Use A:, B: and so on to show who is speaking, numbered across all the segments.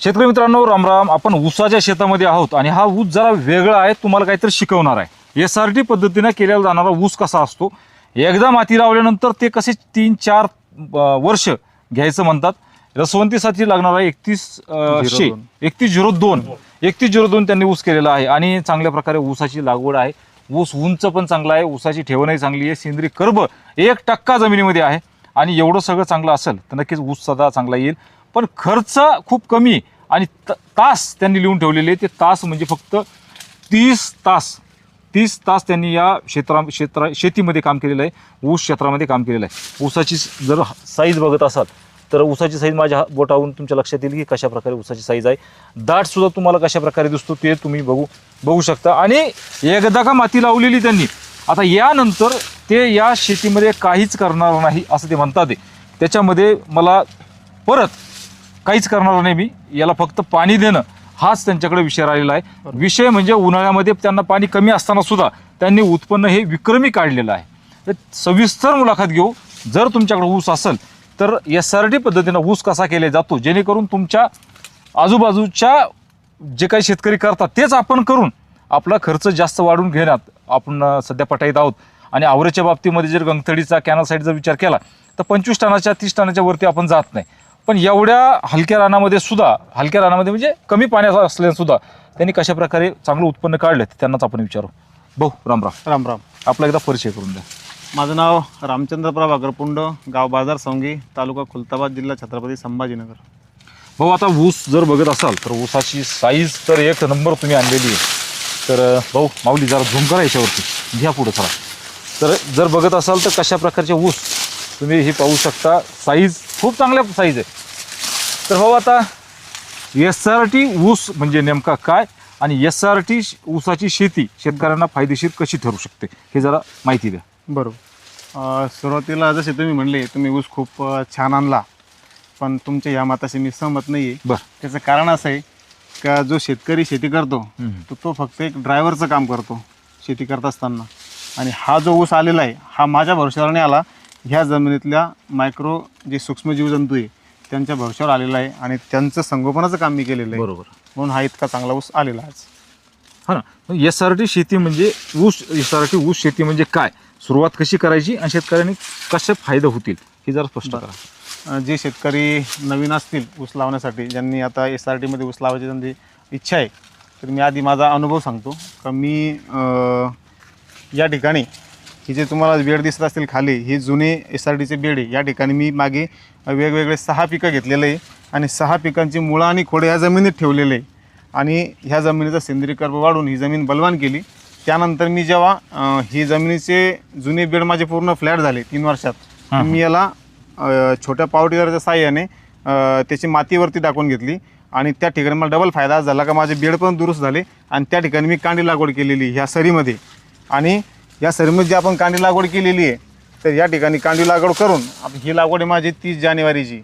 A: शेतकरी मित्रांनो रामराम आपण ऊसाच्या शेतामध्ये आहोत आणि हा ऊस जरा वेगळा आहे तुम्हाला काहीतरी शिकवणार आहे. एस आर टी पद्धतीनं केलेला जाणारा ऊस कसा असतो? एकदा माती लावल्यानंतर ते कसे तीन चार वर्ष घ्यायचं म्हणतात. रसवंतीसाठी लागणारा एकतीस शे. एकतीस झिरो दोन. एकतीस झिरो दोन त्यांनी ऊस केलेला आहे आणि चांगल्या प्रकारे ऊसाची लागवड आहे. ऊस उंच पण चांगला आहे ऊसाची ठेवणही चांगली आहे सेंद्रिय कर्ब एक टक्का जमिनीमध्ये आहे आणि एवढं सगळं चांगलं असेल तर नक्कीच ऊस सदा चांगला येईल. पण खर्च खूप कमी आणि त- तास त्यांनी लिहून ठेवलेले ते तास म्हणजे फक्त तीस तास तीस तास त्यांनी या क्षेत्रा क्षेत्रा शेतीमध्ये काम केलेलं आहे. ऊस क्षेत्रामध्ये काम केलेलं आहे. ऊसाची जर साईज बघत असाल तर ऊसाची साईज माझ्या बोटावरून तुमच्या लक्षात येईल की कशा प्रकारे ऊसाची साईज आहे. दाटसुद्धा तुम्हाला कशा प्रकारे दिसतो ते तुम्ही बघू बघू शकता. आणि एकदा का माती लावलेली त्यांनी आता यानंतर ते या शेतीमध्ये काहीच करणार नाही असं ते म्हणतात त्याच्यामध्ये मला परत काहीच करणार नाही मी. याला फक्त पाणी देणं हाच त्यांच्याकडे विषय राहिलेला आहे. विषय म्हणजे उन्हाळ्यामध्ये त्यांना पाणी कमी असताना सुद्धा त्यांनी उत्पन्न हे विक्रमी काढलेलं आहे. तर सविस्तर मुलाखत घेऊ. जर तुमच्याकडे ऊस असेल तर एस आर टी पद्धतीनं ऊस कसा केला जातो? जेणेकरून तुमच्या आजूबाजूच्या जे काही शेतकरी करतात तेच आपण करून आपला खर्च जास्त वाढून घेण्यात आपण सध्या पटाईत आहोत. आणि आवरेच्या बाबतीमध्ये जर गंगथडीचा कॅनल साईडचा विचार केला तर पंचवीस टनाच्या तीस टनाच्या वरती आपण जात नाही. पण एवढ्या हलक्या रानामध्ये सुद्धा हलक्या रानामध्ये म्हणजे कमी पाण्याचा असल्याने सुद्धा त्यांनी कशा प्रकारे चांगलं उत्पन्न काढलं ते त्यांनाच आपण विचारू. भाऊ राम राम.
B: राम राम.
A: आपला एकदा परिचय करून द्या.
B: माझं नाव रामचंद्र प्रभाकर पुंड गाव बाजार सौंगी तालुका खुलताबाद जिल्हा छत्रपती संभाजीनगर.
A: भाऊ आता ऊस जर बघत असाल तर ऊसाची साईज तर एक नंबर तुम्ही आणलेली आहे. तर भाऊ माऊली जरा झूम करा याच्यावरती. घ्या पुढं चला. तर जर बघत असाल तर कशा प्रकारचे ऊस तुम्ही हे पाहू शकता. साईज खूप चांगल्या साईज आहे. तर भाऊ आता एस आर टी ऊस म्हणजे नेमका काय आणि एस आर टी ऊसाची शेती शेतकऱ्यांना फायदेशीर कशी ठरू शकते हे जरा माहिती द्या.
B: बरोबर. सुरुवातीला जसे तुम्ही म्हणले तुम्ही ऊस खूप छान आणला पण तुमच्या या मताशी मी सहमत नाही आहे
A: बरं.
B: त्याचं कारण असं आहे का जो शेतकरी शेती करतो. तर तो फक्त एक ड्रायव्हरचं काम करतो शेती करत असताना. आणि हा जो ऊस आलेला आहे हा माझ्या भरोश्यावर नाही आला ह्या जमिनीतल्या मायक्रो जे सूक्ष्म जीवजंतू आहे त्यांच्या भरोश्यावर आलेला आहे आणि त्यांचं संगोपनाचं काम मी केलेलं आहे.
A: बरोबर.
B: म्हणून हा इतका चांगला ऊस आलेला आज.
A: हा ना. एस आर टी शेती म्हणजे ऊस एस आर टी ऊस शेती म्हणजे काय? सुरुवात कशी करायची आणि शेतकऱ्यांनी कसे फायदे होतील हे जरा स्पष्ट करा.
B: जे शेतकरी नवीन असतील ऊस लावण्यासाठी ज्यांनी आता एस आर टीमध्ये ऊस लावायची त्यांची इच्छा आहे तर मी आधी माझा अनुभव सांगतो. का मी या ठिकाणी ही जे तुम्हाला बेड दिसत असतील खाली ही जुने एस आर टीचे बेड आहे. या ठिकाणी मी मागे वेगवेगळे सहा पिकं घेतलेले आहे आणि सहा पिकांची मुळं आणि खोडे ह्या जमिनीत ठेवलेले आहे. आणि ह्या जमिनीचा सेंद्रिय कर्ब वाढून ही जमीन बलवान केली. त्यानंतर मी जेव्हा ही जमिनीचे जुने बेड माझे पूर्ण फ्लॅट झाले तीन वर्षात. मी याला छोट्या पावटीवरच्या साह्याने त्याची मातीवरती टाकून घेतली. आणि त्या ठिकाणी मला डबल फायदा झाला का माझे बेड पण दुरुस्त झाले आणि त्या ठिकाणी मी कांडी लागवड केलेली ह्या सरीमध्ये. आणि या सरीमध्ये जी आपण कांडी लागवड केलेली आहे तर या ठिकाणी कांडी लागवड करून आप- ही लागवड आहे माझी तीस जानेवारीची.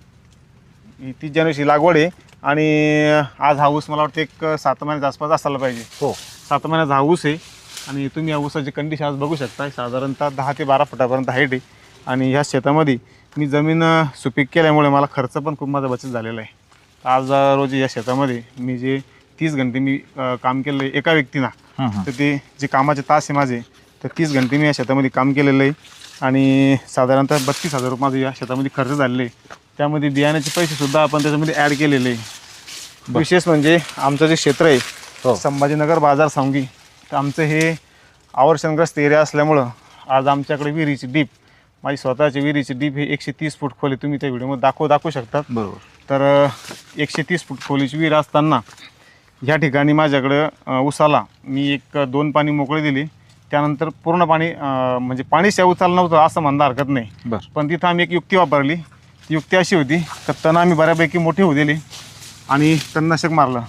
B: ही तीस जानेवारीची लागवड आहे आणि आज हा ऊस मला वाटतं एक सात महिन्याच्या आसपास असायला पाहिजे.
A: हो.
B: सात महिन्याचा हा ऊस आहे आणि तुम्ही या ऊसाची कंडिशन आज बघू शकता साधारणतः दहा ते बारा फुटापर्यंत हाईट आहे आणि ह्या शेतामध्ये मी जमीन सुपीक केल्यामुळे मला खर्च पण खूप माझा बचत झालेला आहे. आज रोजी या शेतामध्ये मी जे तीस घंटे मी काम केलं आहे एका व्यक्तीना तर ते जे कामाचे तास आहे माझे तर तीस घंटे मी या शेतामध्ये काम केलेलं आहे. आणि साधारणतः बत्तीस हजार रुपये माझे या शेतामध्ये खर्च झालेले आहे. त्यामध्ये बियाण्याचे पैसेसुद्धा आपण त्याच्यामध्ये ॲड केलेले आहे. विशेष म्हणजे आमचं जे क्षेत्र आहे
A: हो.
B: संभाजीनगर बाजार सांगी तर आमचं हे आवर्षणग्रस्त एरिया असल्यामुळं आज आमच्याकडे विहिरीची डीप माझी स्वतःची विहिरीची डीप हे एकशे तीस फूट खोली तुम्ही त्या व्हिडिओमध्ये दाखवू दाखवू शकतात.
A: बरोबर.
B: तर एकशे तीस फूट खोलीची विहीर असताना ह्या ठिकाणी माझ्याकडं उसाला मी एक दोन पाणी मोकळी दिली. त्यानंतर पूर्ण पाणी अ, म्हणजे पाणी त्या उसाला नव्हतं असं म्हणता हरकत नाही.
A: बरं.
B: पण तिथं आम्ही एक युक्ती वापरली. ती युक्ती अशी होती का तण आम्ही बऱ्यापैकी मोठी होऊ दिली आणि तणनाशक मारलं.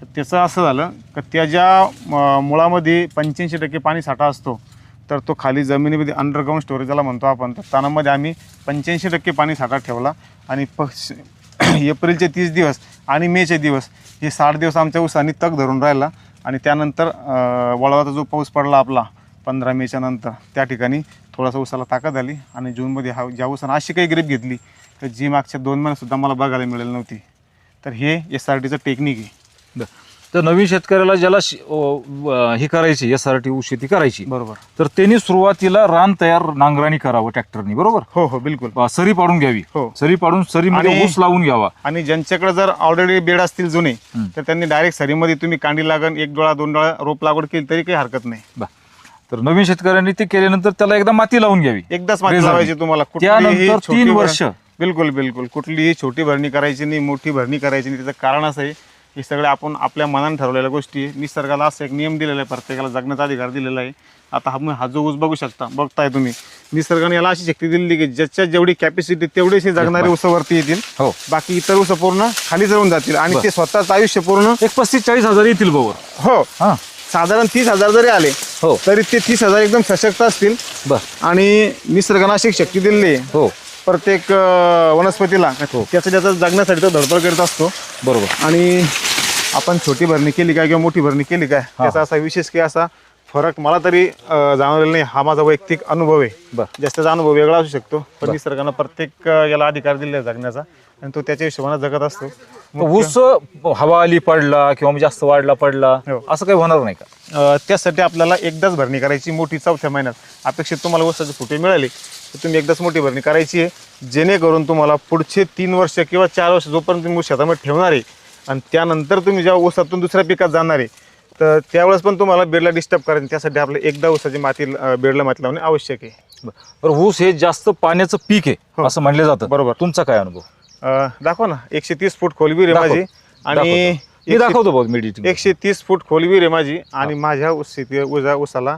B: तर त्याचं असं झालं का त्या ज्या अ, मुळामध्ये पंच्याऐंशी टक्के पाणी साठा असतो तर तो खाली जमिनीमध्ये अंडरग्राऊंड स्टोरेज ज्याला म्हणतो आपण तर तणामध्ये आम्ही पंच्याऐंशी टक्के पाणी साठा ठेवला. आणि प एप्रिलचे तीस दिवस आणि मेचे दिवस हे साठ दिवस आमच्या ऊसानी तग धरून राहिला. आणि त्यानंतर वळवाचा जो पाऊस पडला आपला पंधरा मेच्या नंतर त्या ठिकाणी थोडासा उसाला ताकद आली आणि जूनमध्ये हा ज्या उसानं अशी काही ग्रीप घेतली तर जी मागच्या दोन महिन्यातसुद्धा मला बघायला मिळेल नव्हती तर हे एस आर टीचं टेक्निक आहे
A: बरं. तर नवीन शेतकऱ्याला ज्याला शे- अ, अ, हे करायची एस आर टी ऊस शेती करायची
B: बरोबर
A: तर त्यांनी सुरुवातीला रान तयार नांगराणी करावं ट्रॅक्टरनी बरोबर
B: हो हो बिलकुल
A: अ, सरी पाडून घ्यावी
B: हो.
A: सरी पाडून सरीमध्ये
B: आणि-
A: ऊस लावून घ्यावा
B: आणि ज्यांच्याकडे जर ऑलरेडी बेड असतील जुने. तर त्यांनी डायरेक्ट सरीमध्ये तुम्ही कांडी लागण एक डोळा दोन डोळा रोप लागवड केली तरी काही हरकत नाही
A: बा. तर नवीन शेतकऱ्यांनी ते केल्यानंतर त्याला एकदा माती लावून घ्यावी
B: एकदाच माती. लावायची तुम्हाला
A: त्यानंतर
B: छोटी
A: तीन
B: भर-
A: वर्ष.
B: बिलकुल बिलकुल कुठलीही छोटी भरणी करायची नाही मोठी भरणी करायची नाही त्याचं कारण असं आहे हे सगळे आपण आपल्या मनाने ठरवलेल्या गोष्टी निसर्गाला असं एक नियम दिलेला आहे प्रत्येकाला जगण्याचा अधिकार दिलेला आहे. आता हा हा जो ऊस बघू शकता बघताय तुम्ही. निसर्गाने याला अशी शक्ती दिली की ज्याच्या जेवढी कॅपॅसिटी तेवढेच हे जगणारे ऊस वरती येतील.
A: हो.
B: बाकी इतर ऊस पूर्ण खाली जाऊन जातील आणि. ते स्वतःचं आयुष्य पूर्ण
A: एक पस्तीस चाळीस हजार येतील बरोबर.
B: हो.
A: हा.
B: साधारण तीस हजार जरी आले
A: हो.
B: तरी ते तीस हजार एकदम सशक्त असतील.
A: बर.
B: आणि निसर्गाने अशी एक शक्ती दिलेली आहे.
A: हो.
B: प्रत्येक अं, वनस्पतीला त्याचं त्याचं जगण्यासाठी तो धडपड करत असतो.
A: बरोबर.
B: आणि आपण छोटी भरणी केली काय किंवा मोठी भरणी केली काय त्याचा असा विशेष काही असा फरक मला तरी अं, जाणवलेला नाही. हा माझा वैयक्तिक अनुभव आहे.
A: बर.
B: जास्तीचा अनुभव वेगळा असू शकतो पण निसर्गानं प्रत्येक अं, याला अधिकार दिलेला आहे जगण्याचा. आणि तो त्याच्या हिशोबाने जगत असतो.
A: मग ऊस हवा आली पडला किंवा जास्त वाढला पडला
B: हो.
A: असं काही होणार नाही का?
B: अं, त्यासाठी आपल्याला एकदाच भरणी करायची मोठी चौथ्या महिन्यात. अपेक्षित तुम्हाला ऊसाचे फुटे मिळाले तर तुम्ही एकदाच मोठी भरणी करायची आहे. जेणेकरून तुम्हाला पुढचे तीन वर्ष किंवा चार वर्ष जोपर्यंत तुम्ही ऊस शेतामध्ये ठेवणार आहे आणि त्यानंतर तुम्ही जेव्हा ऊसातून दुसऱ्या पिकात जाणार आहे तर त्यावेळेस पण तुम्हाला बेडला डिस्टर्ब करायचं त्यासाठी आपलं एकदा ऊसाची माती अं, बेडला माती लावणे आवश्यक आहे
A: बरं ऊस हे जास्त पाण्याचं पीक आहे
B: हो.
A: असं म्हणलं जातं
B: बरोबर.
A: तुमचा काय अनुभव
B: अं, दाखवा ना एकशे तीस फूट खोलवीर आहे
A: दाखव.
B: माझी आणि
A: दाखवतो. मी
B: एकशे-
A: दाखवतो बघ मीडियम
B: एकशे तीस फूट खोलवीर आहे माझी आणि माझ्या ऊस शेती ऊसा ऊसाला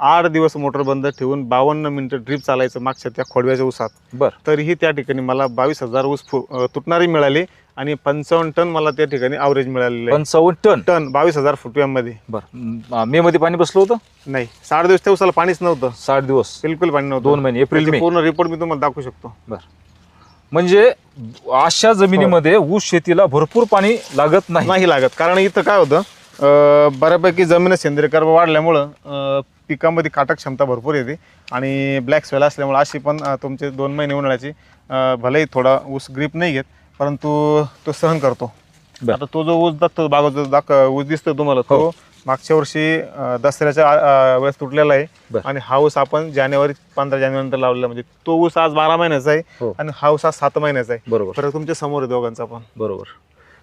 B: आठ दिवस मोटर बंद ठेवून बावन्न मिनिटं ड्रीप चालायचं मागच्या त्या खोडव्याच्या ऊसात
A: बर
B: तरीही त्या ठिकाणी मला बावीस हजार ऊस फु- अं, तुटणारी मिळाली आणि पंचावन्न टन मला त्या ठिकाणी अवरेज मिळालेलं आहे.
A: पंचावन्न टन?
B: टन बावीस हजार फुटव्यामध्ये
A: बर. मे मध्ये पाणी बसलं होतं?
B: नाही. साठ दिवस त्या ऊसाला पाणीच नव्हतं.
A: साठ दिवस.
B: बिलकुल पाणी नव्हतं.
A: दोन महिने, एप्रिल,
B: त्याचे
A: मे.
B: पूर्ण रिपोर्ट मी तुम्हाला दाखवू शकतो.
A: बर. म्हणजे अशा जमिनीमध्ये ऊस शेतीला भरपूर पाणी लागत नाही.
B: नाही लागत. कारण इथं काय होतं अं, बऱ्यापैकी जमीन सेंद्रिय कर्ब वाढल्यामुळं अं, पिकामध्ये काटक क्षमता भरपूर येते आणि ब्लॅक सॉईल असल्यामुळे अशी पण अं, तुमचे दोन महिने उन्हाळ्याची अं, भलेही थोडा ऊस ग्रीप नाही घेत परंतु तो सहन करतो
A: बर.
B: आता तो जो ऊस दाखतो बागाचा दाख ऊस दिसतो तुम्हाला तो
A: हो.
B: मागच्या वर्षी अं, दसऱ्याच्या अं, वेळेस तुटलेला आहे
A: बर.
B: आणि हा ऊस आपण जानेवारी पंधरा जानेवारी नंतर लावलेला म्हणजे तो ऊस आज बारा महिन्याचा आहे
A: हो.
B: आणि हा ऊस आज सात महिन्याचा आहे
A: बरोबर
B: फरक तुमच्यासमोर आहे दोघांचा पण
A: बरोबर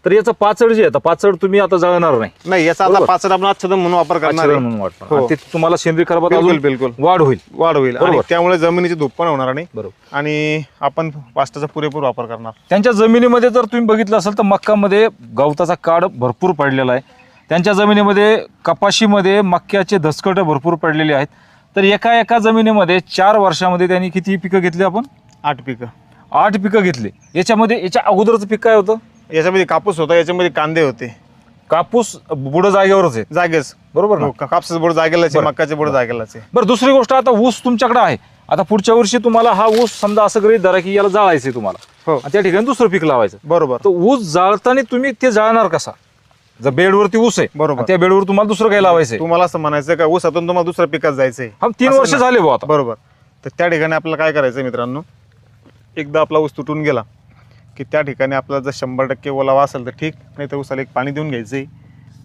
A: तर याचं पाचड जे आहे पाचड तुम्ही आता जळणार नाही.
B: नाही याचा आता
A: बरोबर.
B: आपण आच्छादन म्हणून वापर करणार आहे.
A: म्हणून वाटणार
B: हो.
A: आणि ते तुम्हाला सेंद्रिय खरबात
B: बिलकुल
A: अजून
B: बिलकुल.
A: वाढ होईल.
B: वाढ होईल. आणि
A: बरोबर.
B: त्यामुळे जमिनीची धूप पण होणार नाही.
A: बरोबर.
B: आणि आपण पास्टाचा पुरेपूर वापर करणार.
A: त्यांच्या जमिनीमध्ये जर तुम्ही बघितलं असेल तर मक्कामध्ये गवताचा काड भरपूर पडलेला आहे. त्यांच्या जमिनीमध्ये कपाशीमध्ये मक्याचे धसकट भरपूर पडलेले आहेत. तर एका एका जमिनीमध्ये चार वर्षामध्ये त्यांनी किती पिकं घेतली आपण?
B: आठ पिकं.
A: आठ पिकं घेतली. याच्यामध्ये याच्या अगोदरचं पीक काय होतं?
B: याच्यामध्ये कापूस होता याच्यामध्ये कांदे होते.
A: कापूस बुडं जागेवरच आहे.
B: जागेच.
A: बरोबर ना?
B: हो, का- कापसाचं बोर्ड जागेलाच आहे
A: बरं.
B: मक्काचे बोर्ड जागेलाच आहे.
A: बरं दुसरी गोष्ट आता ऊस तुमच्याकडे आहे. आता पुढच्या वर्षी तुम्हाला हा ऊस समजा असं गृहीत धरा की याला जाळायचंय तुम्हाला.
B: हो.
A: आणि त्या ठिकाणी दुसरं पीक लावायचं.
B: बरोबर.
A: तर ऊस जाळताना तुम्ही ते जाळणार कसा? जर बेडवरती ऊस आहे
B: बरोबर.
A: आणि त्या बेडवर तुम्हाला दुसरं काही लावायचंय.
B: तुम्हाला असं म्हणायचं का ऊसातून तुम्हाला दुसऱ्या पिकात जायचंय?
A: हा तीन
B: असं
A: वर्ष. झाले आता.
B: बरोबर. तर त्या ठिकाणी आपल्याला काय करायचं मित्रांनो? एकदा आपला ऊस तुटून गेला. की त्या ठिकाणी आपला जर शंभर टक्के ओलावा असेल तर ठीक नाही तर ऊसाला एक पाणी देऊन घ्यायचं.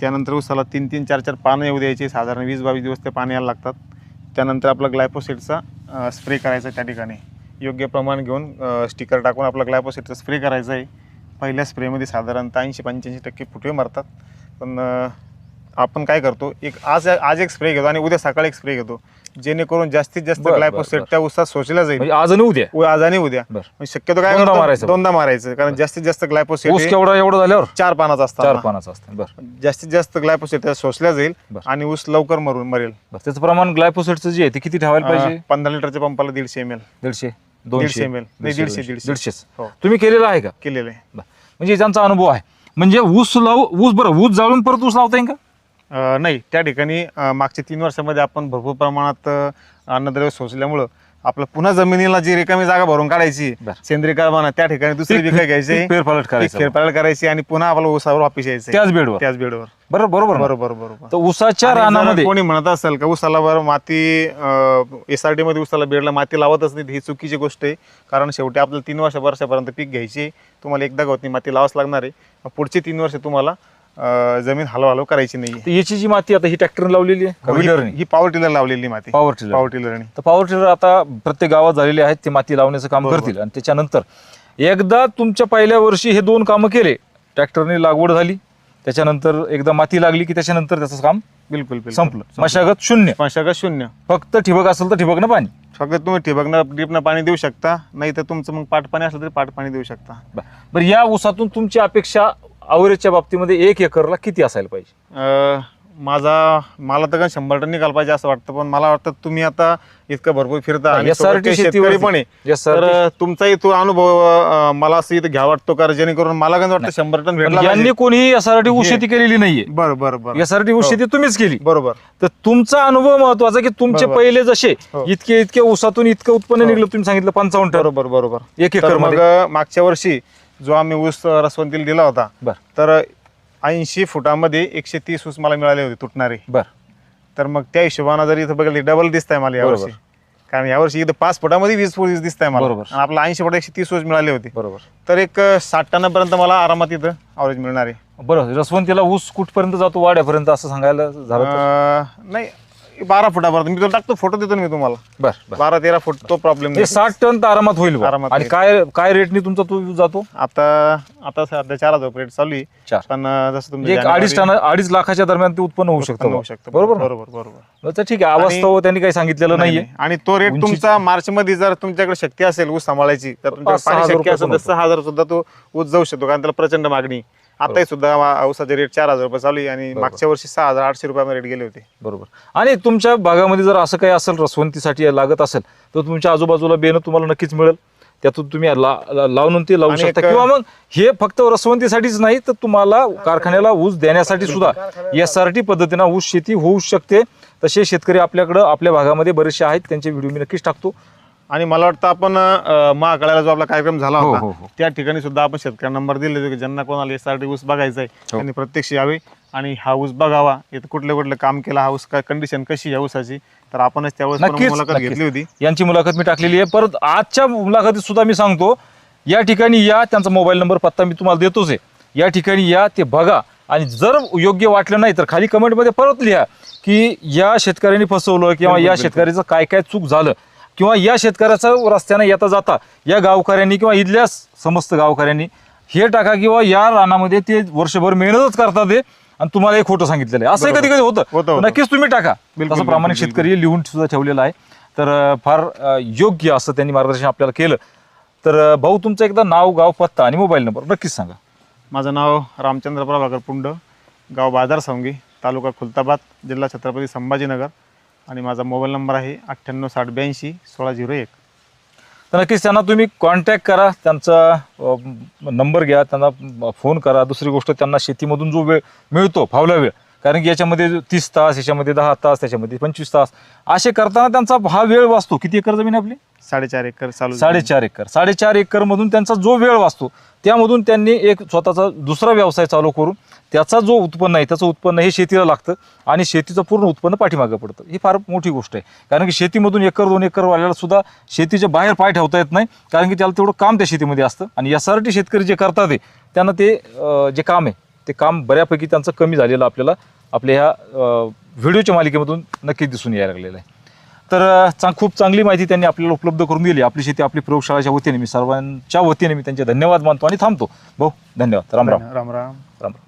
B: त्यानंतर ऊसाला तीन तीन चार चार पानं येऊ द्यायचे. साधारण वीस बावीस दिवस ते पाणी यायला लागतात. त्यानंतर आपला ग्लायपोसेटचा स्प्रे करायचा त्या ठिकाणी. योग्य प्रमाण घेऊन स्टिकर टाकून आपला ग्लायपोसेटचा स्प्रे करायचा आहे. पहिल्या स्प्रेमध्ये साधारणतः ऐंशी पंच्याऐंशी टक्के फुटवे मारतात. पण आपण काय करतो एक आज आज एक स्प्रे घेतो आणि उद्या सकाळी एक स्प्रे घेतो. जेणेकरून जास्तीत जास्त
A: बरं, बरं.
B: त्या ऊसात शोषला जाईल.
A: म्हणजे आज आणि उद्या
B: उ- आज आणि उद्या
A: बरं.
B: म्हणजे शक्यतो काय
A: दोनदा
B: करतो?
A: मारायचं.
B: दोनदा मारायचं कारण जास्तीत जास्त
A: ऊस
B: हे
A: केवढा एवढं झाल्यावर?
B: चार पानाचा
A: चार
B: असतात
A: पानाचं असतं. बरं.
B: जास्तीत जास्त ग्लायपोसेट त्यात शोषल्या जाईल
A: बरं.
B: आणि ऊस लवकर मरून मरेल.
A: बरं त्याचं प्रमाण ग्लायपोसेटचं जे आहे ते किती ठेवायला पाहिजे?
B: अं, पंधरा लिटरच्या पंपाला दीडशे एम एल
A: दीडशे दोनशे
B: ml. नाही, दीडशे, दीडशे.
A: दीडशेच.
B: हो.
A: तुम्ही केलेलं आहे का?
B: केलेलं आहे.
A: बरं. म्हणजे त्यांचा अनुभव आहे. म्हणजे ऊस लावू ऊस बरं ऊस जाळून परत ऊस लावता येईल का?
B: नाही त्या ठिकाणी मागच्या तीन वर्षामध्ये आपण भरपूर प्रमाणात अन्नद्रव्य शोषल्यामुळं आपलं पुन्हा जमिनीला जी रिकामी जागा भरून काढायची. सेंद्रिय कार्बन त्या ठिकाणी दुसरी
A: पीक-
B: पिकं घ्यायची
A: पीक फेरफालट करायचं.
B: फेरफालट करायची आणि पुन्हा आपलं ऊसावर वापिस यायचं
A: त्याच बेडवर
B: त्याच बेडवर
A: बरोबर बरोबर?
B: बरोबर बरोबर
A: तर ऊसाच्या रानामध्ये
B: कोणी म्हणत असेल का उसाला बरं माती एस आर टी मध्ये उसाला बेडला माती लावतच नाही ही चुकीची गोष्ट आहे कारण शेवटी आपल्याला तीन वर्ष वर्षापर्यंत पीक घ्यायची. तुम्हाला एकदा गवतनी माती लावाच लागणार आहे पुढची तीन वर्ष तुम्हाला अं, जमीन हलव हलव करायची नाही.
A: तर याची जी माती आता ही ट्रॅक्टरने लावलेली आहे विडरने
B: ही पॉवर टिलर लावलेली माती.
A: पॉवर टिलर
B: पॉवर टिलरने
A: तर पॉवर टिलर आता प्रत्येक गावात झालेले आहेत ते माती लावण्याचं काम करतील. आणि त्याच्यानंतर एकदा तुमच्या पहिल्या वर्षी हे दोन कामं केले ट्रॅक्टरने लागवड झाली त्याच्यानंतर एकदा माती लागली की त्याच्यानंतर त्याचं काम
B: बिलकुल बिलकुल.
A: संपलं. मशागत शून्य.
B: मशागत शून्य.
A: फक्त ठिबक असेल तर ठिबकनं पाणी.
B: फक्त तुम्ही ठिबकनं ड्रिपनं पाणी देऊ शकता नाही तर तुमचं मग पाट पाणी असलं तरी पाट पाणी देऊ शकता.
A: बर. बरं या ऊसातून तुमची अपेक्षा अवरेजच्या बाबतीमध्ये एक एकरला किती असायला पाहिजे?
B: अं, माझा मला तर काय शंभर टन निघाल पाहिजे असं वाटतं पण मला वाटतं तुम्ही आता इतकं भरपूर फिरता आणि
A: SRT
B: सोबत काही
A: शेतीवरती.
B: शेतकरी पण आहे.
A: SRT
B: तर तुमचाही तो अनुभव अं, मला असं इथं घ्या वाटतो का जेणेकरून मला काय वाटतं शंभर टन भेटला
A: यांनी
B: पाहिजे.
A: कोणीही यासाठी शेती केलेली नाहीये.
B: बरं बरं बरं.
A: यासाठी ऊस शेती तुम्हीच केली.
B: बरोबर.
A: तर तुमचा अनुभव महत्त्वाचा की तुमचे
B: बरोबर.
A: पहिले जसे
B: हो.
A: इतके इतके ऊसातून इतकं उत्पन्न निघलं तुम्ही सांगितलं पंचावन्न टन.
B: बरोबर बरोबर.
A: एक
B: तर
A: एकर
B: मग मागच्या वर्षी जो आम्ही ऊस रसवंतीला दिला होता
A: बर.
B: तर ऐंशी फुटामध्ये एकशे तीस ऊस मला मिळाले होते तुटणारे.
A: बर.
B: तर मग त्या हिशोबानं जर इथं बघितलं डबल दिसत आहे मला यावर्षी
A: बरोबर.
B: कारण यावर्षी इथं पाच फुटामध्ये वीस फूट दिसत आहे मला.
A: बरोबर.
B: आणि आपला ऐंशी फुट एकशे तीस ऊस मिळाले होते.
A: बरोबर.
B: तर एक अं, साठ टनापर्यंत मला आरामात इथं अवरेज मिळणार आहे.
A: बरं रसवंतीला ऊस कुठपर्यंत जातो? वाड्यापर्यंत असं सांगायला झालं तर?
B: अं, नाही बारा फुटापर्यंत. मी तुला टाकतो फोटो देतो ना मी तुम्हाला.
A: बर बर.
B: बारा तेरा फूट तो प्रॉब्लेम
A: हे साठ टन तर आरामात होईल बुवा.
B: आरामात
A: आणि
B: होईल.
A: काय काय रेटनी तुमचा तो जातो?
B: आता आता सध्या चार हजार रेट चालू आहे.
A: चार.
B: पण अं, जसं
A: म्हणजे
B: तुमचं
A: एक अडीच टन अडीच लाखाच्या दरम्यान ते उत्पन्न होऊ शकतं
B: होऊ
A: बुवा.
B: शकतं.
A: बरोबर ना?
B: बरोबर बरोबर.
A: मग तर ठीक आहे. अवस्था त्यांनी काही सांगितलेलं
B: नाही,
A: नाहीये.
B: नाही. आणि तो रेट
A: उंचीची-
B: तुमचा मार्च मध्ये जर तुमच्याकडे शक्ती असेल ऊस सांभाळायची तर तुमच्याकडे
A: पाच- सहा
B: पाणी
A: हजार
B: शक्य असेल तर
A: रुपये
B: सहा हजार सुद्धा तो ऊस जाऊ शकतो कारण त्याला प्रचंड मागणी आताही सुद्धा ऊसाचे रेट चार हजार रुपये चालू आहे आणि मागच्या वर्षी सहा हजार आठशे रुपये रेट गेले होते.
A: बरोबर. आणि तुमच्या भागामध्ये जर असं काही असेल रसवंतीसाठी लागत असेल तर तुमच्या आजूबाजूला बेनं तुम्हाला नक्कीच मिळेल. त्यातून तुम्ही लावून ते लावू शकता. किंवा मग हे फक्त रसवंतीसाठीच नाही तर तुम्हाला कारखान्याला ऊस देण्यासाठी सुद्धा एस आर टी पद्धतीनं ऊस शेती होऊ शकते. तसे शेतकरी आपल्याकडं आपल्या भागामध्ये बरेचसे आहेत त्यांचे व्हिडिओ मी नक्कीच टाकतो.
B: आणि मला वाटतं आपण अं, महाकाळाला जो आपला कार्यक्रम झाला
A: हो,
B: होता
A: हो, हो.
B: त्या ठिकाणी सुद्धा आपण शेतकऱ्यांना नंबर दिले होते की ज्यांना कोणाला एस आर टी ऊस बघायचा आहे
A: हो.
B: त्यांनी प्रत्यक्ष यावे आणि हा ऊस बघावा. इथं कुठलं कुठलं काम केलं हा ऊस काय कंडिशन कशी आहे ऊसाची तर आपणच त्यावेळेस पण
A: नक्कीच
B: मुलाखत. घेतली होती.
A: यांची मुलाखत मी टाकलेली आहे. परत आजच्या मुलाखतीत सुद्धा मी सांगतो या ठिकाणी या त्यांचा मोबाईल नंबर पत्ता मी तुम्हाला देतोच आहे. या ठिकाणी या ते बघा. आणि जर योग्य वाटलं नाही तर खाली कमेंटमध्ये परत लिहा की या शेतकऱ्यांनी फसवलं किंवा या शेतकऱ्याचं काय काय चूक झालं. किंवा या शेतकऱ्याचं रस्त्याने येता जाता या गावकऱ्यांनी किंवा इथल्या समस्त गावकऱ्यांनी हे टाका किंवा या रानामध्ये ते वर्षभर मेहनतच करतात ते आणि तुम्हाला एक खोटं सांगितलेलं आहे. असं कधी कधी
B: होतं.
A: नक्कीच तुम्ही टाका. तसं प्रामाणिक शेतकरी लिहून सुद्धा ठेवलेलं आहे. तर फार योग्य असं त्यांनी मार्गदर्शन आपल्याला केलं. तर भाऊ तुमचं एकदा नाव गाव पत्ता आणि मोबाईल नंबर नक्कीच सांगा.
B: माझं नाव रामचंद्र प्रभाकर पुंड गाव बाजार सांगी तालुका खुलताबाद जिल्हा छत्रपती संभाजीनगर. आणि माझा मोबाईल नंबर आहे अठ्ठ्याण्णव साठ ब्याऐंशी सोळा झिरो एक.
A: तर नक्कीच त्यांना तुम्ही कॉन्टॅक्ट करा त्यांचा नंबर घ्या त्यांना फोन करा. दुसरी गोष्ट त्यांना शेतीमधून जो वेळ मिळतो फावला वेळ कारण की याच्यामध्ये तीस तास याच्यामध्ये दहा तास त्याच्यामध्ये पंचवीस तास. असे करताना त्यांचा हा वेळ वाचतो. किती एकर जमीन आहे आपली?
B: साडेचार एकर चालू
A: साडेचार एकर. साडेचार एकर मधून त्यांचा जो वेळ वाचतो त्यामधून त्यांनी एक स्वतःचा दुसरा व्यवसाय चालू करून त्याचा जो उत्पन्न आहे त्याचं उत्पन्न हे शेतीला लागतं आणि शेतीचं पूर्ण उत्पन्न पाठीमागं पडतं. ही फार मोठी गोष्ट आहे. कारण की शेतीमधून एकर दोन एकर वाल्याला सुद्धा शेतीच्या बाहेर पाय ठेवता येत नाही. कारण की त्याला तेवढं काम त्या शेतीमध्ये असतं. आणि टी शेतकरी जे करतात ते त्यांना ते जे काम आहे ते काम बऱ्यापैकी त्यांचं कमी झालेलं आपल्याला आपल्या ह्या व्हिडिओच्या मालिकेमधून नक्कीच दिसून यायला लागलेलं आहे. तर अ, चा खूप चांगली माहिती त्यांनी आपल्याला उपलब्ध करून दिली. आपली शेती आपली प्रयोगशाळाच्या वतीने मी सर्वांच्या वतीने मी त्यांचे धन्यवाद मानतो आणि थांबतो. भाऊ धन्यवाद. राम राम.
B: राम राम.
A: राम राम.